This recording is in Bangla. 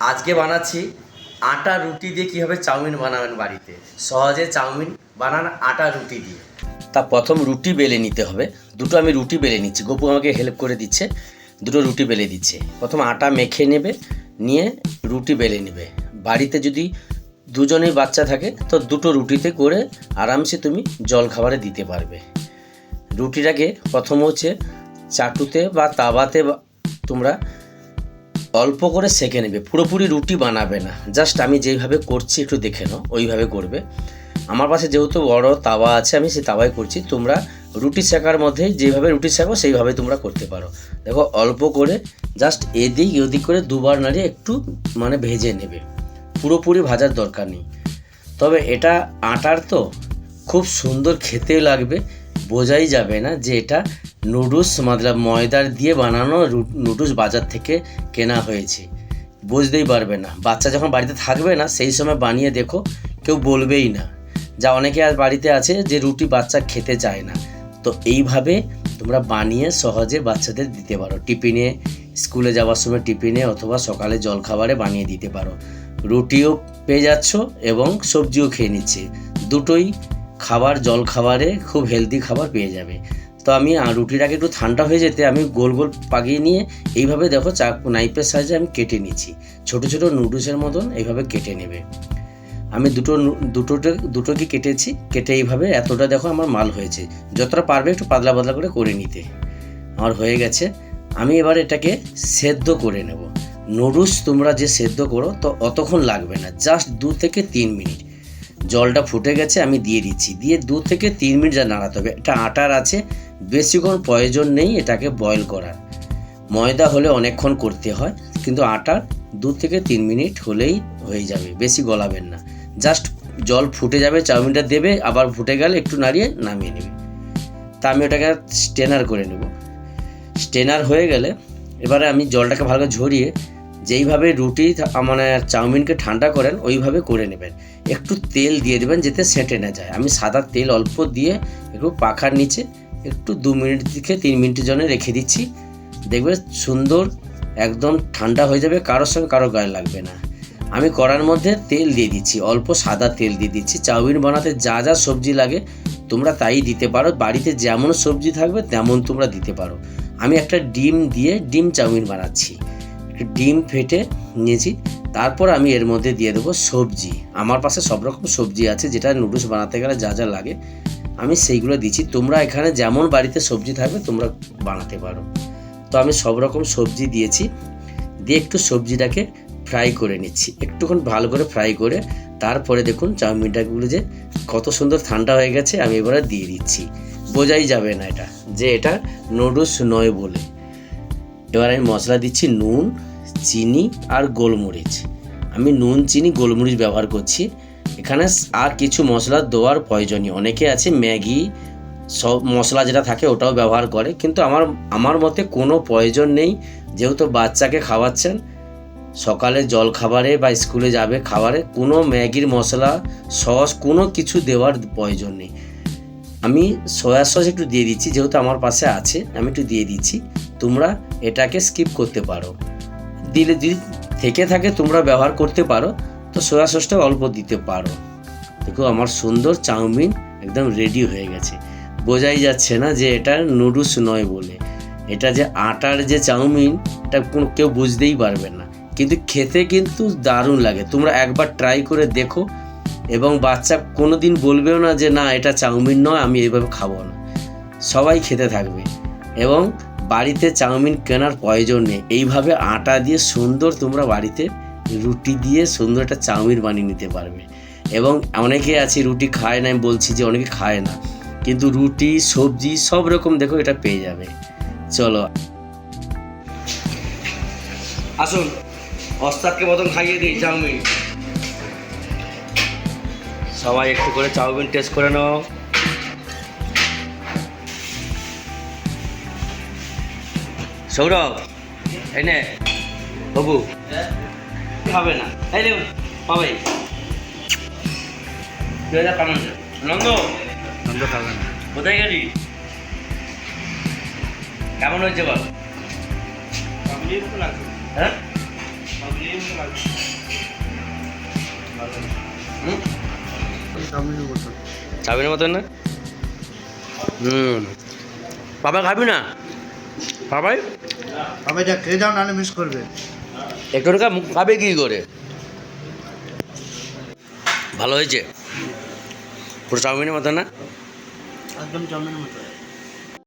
আজকে বানাচ্ছি আটা রুটি দিয়ে কীভাবে চাউমিন বানাবেন বাড়িতে। সহজে চাউমিন বানান আটা রুটি দিয়ে। তা প্রথম রুটি বেলে নিতে হবে। দুটো আমি রুটি বেলে নিচ্ছি। গপু আমাকে হেল্প করে দিচ্ছে। দুটো রুটি বেলে দিচ্ছে। প্রথম আটা মেখে নেবে, নিয়ে রুটি বেলে নেবে। বাড়িতে যদি দুজনেই বাচ্চা থাকে, তো দুটো রুটিতে করে আরামসে তুমি জল খাবারে দিতে পারবে। রুটিটাকে প্রথম হচ্ছে চাটুতে বা তাওয়াতে তোমরা অল্প করে সেঁকে নেবে, পুরোপুরি রুটি বানাবে না। জাস্ট আমি যেইভাবে করছি একটু দেখে নাও, ওইভাবে করবে। আমার পাশে যেহেতু বড় তাওয়া আছে, আমি সেই তাওয়ায় করছি। তোমরা রুটি শেখার মধ্যে যেভাবে রুটি শেখো, সেইভাবে তোমরা করতে পারো। দেখো, অল্প করে জাস্ট এদিক ওদিক করে দুবার নাড়িয়ে একটু মানে ভেজে নেবে। পুরোপুরি ভাজার দরকার নেই। তবে এটা আটার তো খুব সুন্দর খেতে লাগবে, বোঝাই যাবে না যে এটা নুডলস মতলব ময়দার দিয়ে বানানো নুডলস বাজার থেকে কেনা হয়েছে। বুঝতেই পারবে না। বাচ্চা যখন বাড়িতে থাকবে না, সেই সময় বানিয়ে দেখো, কেউ বলবেই না। যা অনেকে আর বাড়িতে আছে যে রুটি বাচ্চা খেতে চায় না। তো এইভাবে তোমরা বানিয়ে সহজে বাচ্চাদের দিতে পারো। টিফিনে, স্কুলে যাওয়ার সময় টিফিনে অথবা সকালে জলখাবারে বানিয়ে দিতে পারো। রুটিও পেয়ে যাচ্ছ এবং সবজিও খেয়ে নিচ্ছে। দুটোই খাবার জল খাবারে খুব হেলদি খাবার পেয়ে যাবে। তো আমি রুটিটাকে একটু ঠান্ডা হয়ে যেতে আমি গোল গোল পাকিয়ে নিয়ে এইভাবে দেখো চাকু নাইফের সাহায্যে আমি কেটে নিচ্ছি। ছোট ছোট নুডলসের মতন এইভাবে কেটে নেবে। আমি দুটো দুটোতে, দুটোকে কেটেছি, কেটে এইভাবে এতটা দেখো আমার মাল হয়েছে। যতটা পারবে একটু পাতলা পাতলা করে করে নিতে। আমার হয়ে গেছে। আমি এবার এটাকে সেদ্ধ করে নেব। নুডলস তোমরা যে সেদ্ধ করো তো অতক্ষণ লাগবে না। জাস্ট দু থেকে তিন মিনিট। জলটা ফুটে গেছে, আমি দিয়ে দিচ্ছি। দিয়ে দু থেকে তিন মিনিট যা নাড়াতে হবে। এটা আটার আছে বেশিক্ষণ প্রয়োজন নেই, এটাকে বয়েল করার। ময়দা হলে অনেকক্ষণ করতে হয়, কিন্তু আটার দু থেকে তিন মিনিট হলেই হয়ে যাবে, বেশি গলাবেন না। জাস্ট জল ফুটে যাবে, চাউমিনটা দেবে, আবার ফুটে গেলে একটু নাড়িয়ে নামিয়ে নেবে। তা আমি ওটাকে স্টেনার করে নেব। স্টেনার হয়ে গেলে এবারে আমি জলটাকে ভালো করে ঝরিয়ে যেইভাবে রুটি মানে চাউমিনকে ঠান্ডা করেন, ওইভাবে করে নেবেন। একটু তেল দিয়ে দেবেন যাতে সেঁটে না যায়। আমি সাদা তেল অল্প দিয়ে একটু পাখার নিচে একটু দু মিনিট থেকে তিন মিনিটের জন্য রেখে দিচ্ছি। দেখবে সুন্দর একদম ঠান্ডা হয়ে যাবে, কারোর সঙ্গে কারও গায়ে লাগবে না। আমি কড়ার মধ্যে তেল দিয়ে দিচ্ছি, অল্প সাদা তেল দিয়ে দিচ্ছি। চাউমিন বানাতে যা যা সবজি লাগে, তোমরা তাই দিতে পারো। বাড়িতে যেমন সবজি থাকবে, তেমন তোমরা দিতে পারো। আমি একটা ডিম দিয়ে ডিম চাউমিন বানাচ্ছি। ডিম ফেটে নিয়েছি। তারপর আমি এর মধ্যে দিয়ে দেবো সবজি। আমার পাশে সব রকম সবজি আছে, যেটা নুডলস বানাতে গেলে যা যা লাগে। আমি সেইগুলো দিচ্ছি। তোমরা এখানে যেমন বাড়িতে সবজি থাকবে, তোমরা বানাতে পারো। তো আমি সব রকম সবজি দিয়েছি। দিয়ে একটু সবজিটাকে ফ্রাই করে নিচ্ছি। একটুক্ষণ ভালো করে ফ্রাই করে, তারপরে দেখুন চাউমিনটাগুলো যে কত সুন্দর ঠান্ডা হয়ে গেছে, আমি এবারে দিয়ে দিচ্ছি। বোঝাই যাবে না এটা, যে এটা নুডলস নয় বলে। এবার আমি মশলা দিচ্ছি নুন চিনি আর গোলমরিচ। আমি নুন, চিনি, গোলমরিচ ব্যবহার করছি। এখানে আর কিছু মশলা দেওয়ার প্রয়োজনীয়। অনেকে আছে ম্যাগি, সব মশলা যেটা থাকে ওটাও ব্যবহার করে। কিন্তু আমার আমার মতে কোনো প্রয়োজন নেই। যেহেতু বাচ্চাকে খাওয়াচ্ছেন, সকালে জল খাবারে বা স্কুলে যাবে খাবারে, কোনো ম্যাগির মশলা, সস, কোনো কিছু দেওয়ার প্রয়োজন নেই। আমি সয়া সস একটু দিয়ে দিচ্ছি, যেহেতু আমার পাশে আছে, আমি একটু দিয়ে দিচ্ছি। তোমরা এটাকে স্কিপ করতে পারো। দিলে যদি থেকে থাকে তোমরা ব্যবহার করতে পারো, তো সোয়া সসটা অল্প দিতে পারো। দেখো আমার সুন্দর চাউমিন একদম রেডি হয়ে গেছে। বোঝাই যাচ্ছে না যে এটা নুডলস নয় বলে। এটা যে আটার যে চাউমিন, এটা কোনো কেউ বুঝতেই পারবে না। কিন্তু খেতে কিন্তু দারুণ লাগে। তোমরা একবার ট্রাই করে দেখো এবং বাচ্চা কোনো দিন বলবেও না যে, না, এটা চাউমিন নয়, আমি এইভাবে খাব না। সবাই খেতে থাকবে এবং বাড়িতে চাউমিন কেনার প্রয়োজন নেই। এইভাবে আটা দিয়ে সুন্দর তোমরা বাড়িতে রুটি দিয়ে সুন্দর একটা চাউমিন বানিয়ে নিতে পারবে। এবং অনেকে আছে রুটি খায় না, আমি বলছি যে অনেকে খায় না। কিন্তু রুটি, সবজি সব রকম দেখো এটা পেয়ে যাবে। চলো। আসুন, ওস্তাদকে মতন খাইয়ে দিই চাউমিন। সবাই একটু করে চাউমিন টেস্ট করে নাও। সৌরভ এই নে বাবু। খাবে না। এই রে পাবে দু হাজার নন্দ নন্দ খাবে না। কোথায় গেলি? কেমন হয়েছে বল? হ্যাঁ? চাউমিনের মতন না? হুম। বাবা খাবি না? বাবাই? তবে যা খেয়ে যাও নাহলে মিস করবে। একটু মুখ পাবে কি করে? ভালো হয়েছে? পুরো চাউমিনের মতো না? একদম চাউমিনের মতো।